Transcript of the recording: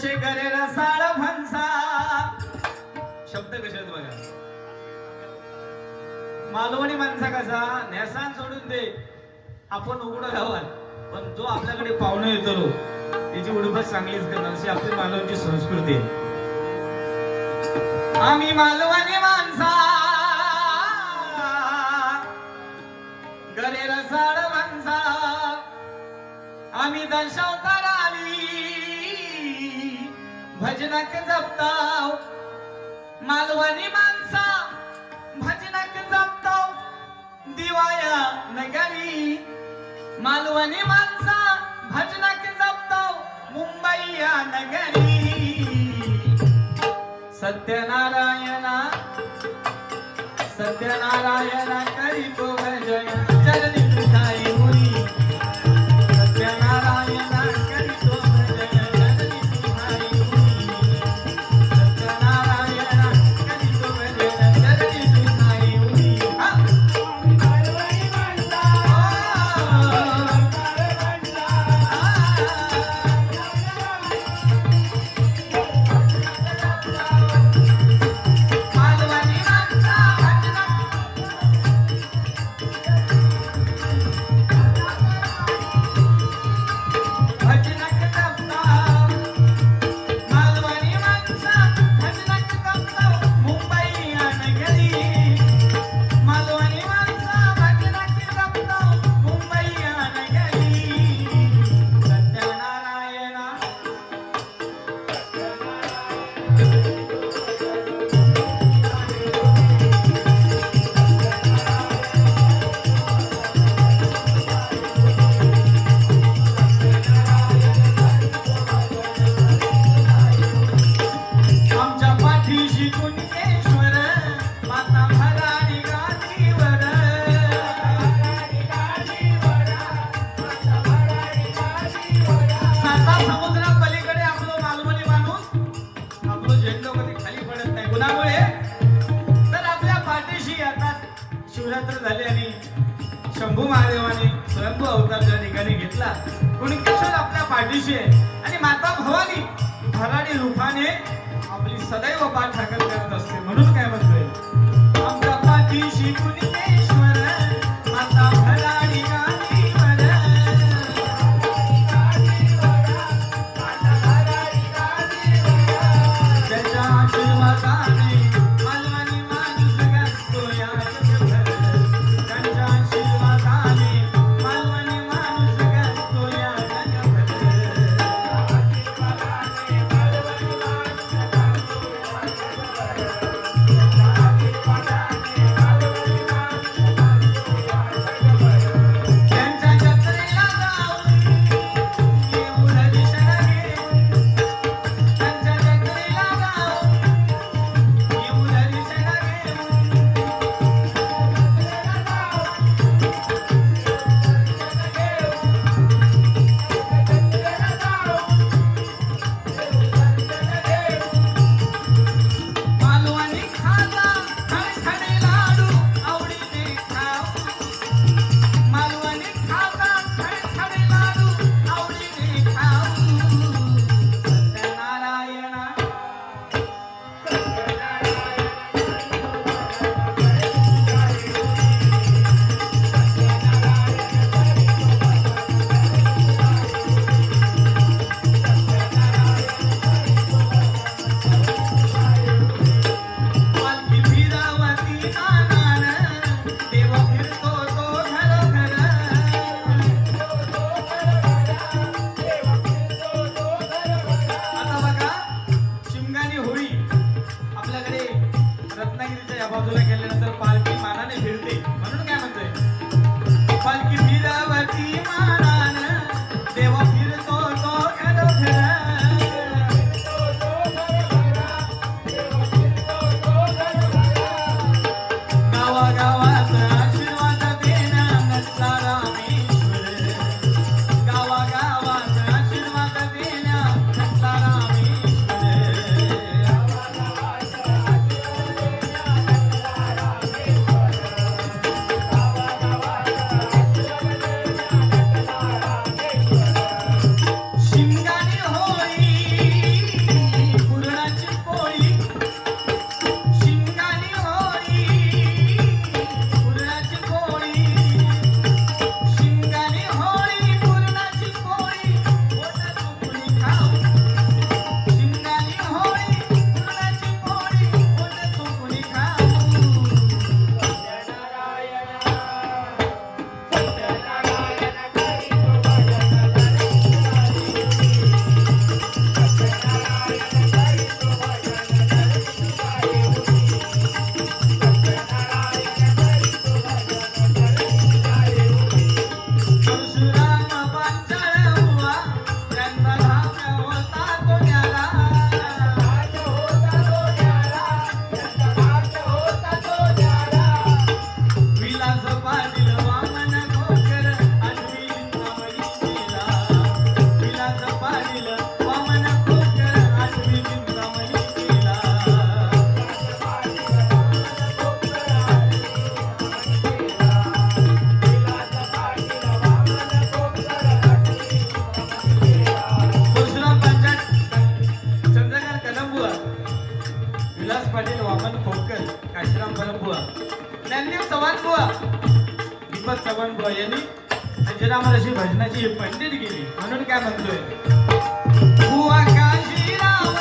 कसे करेल साळ फणसा? शब्द कसे आहेत बघा? मालवणी माणसा कसा? नेसान सोडून दे. आपण उघड गावात. पण जो आपल्याकडे पाहुणं येतो त्याची उडबत चांगलीच करणार. अशी आपली मालवणची संस्कृती आहे. आम्ही मालवणी माणसा. गरे रसाळ माणसा आम्ही दर्शवता भजनाक जपताव. मालवणी माणसा भजनाक जपताव. दिवाया नगरी मालवणी माणसा भजनाक जपताव. मुंबई या नगरी. सत्यनारायणा सत्यनारायणा करीतो भजन. महादेवाने स्वयंभू अवतार त्या ठिकाणी घेतला. कुणकेश्वर आपल्या पाठीशी आहे? आणि माता भवानी भराडी रूपाने आपली सदैव पाठ ठाकत करत असते. म्हणून काय म्हणतोय? आमच्या पाठीशी कुणी முதல்ல கேள்வி पाटील वामन खोटकर काशीराम परमबुवा ज्ञानदेव चव्हाण बुवा दीपक चव्हाण बुवा यांनी अजिराम अशी भजनाची पंडित गेली म्हणून काय म्हणतोय? बुवा काशीराम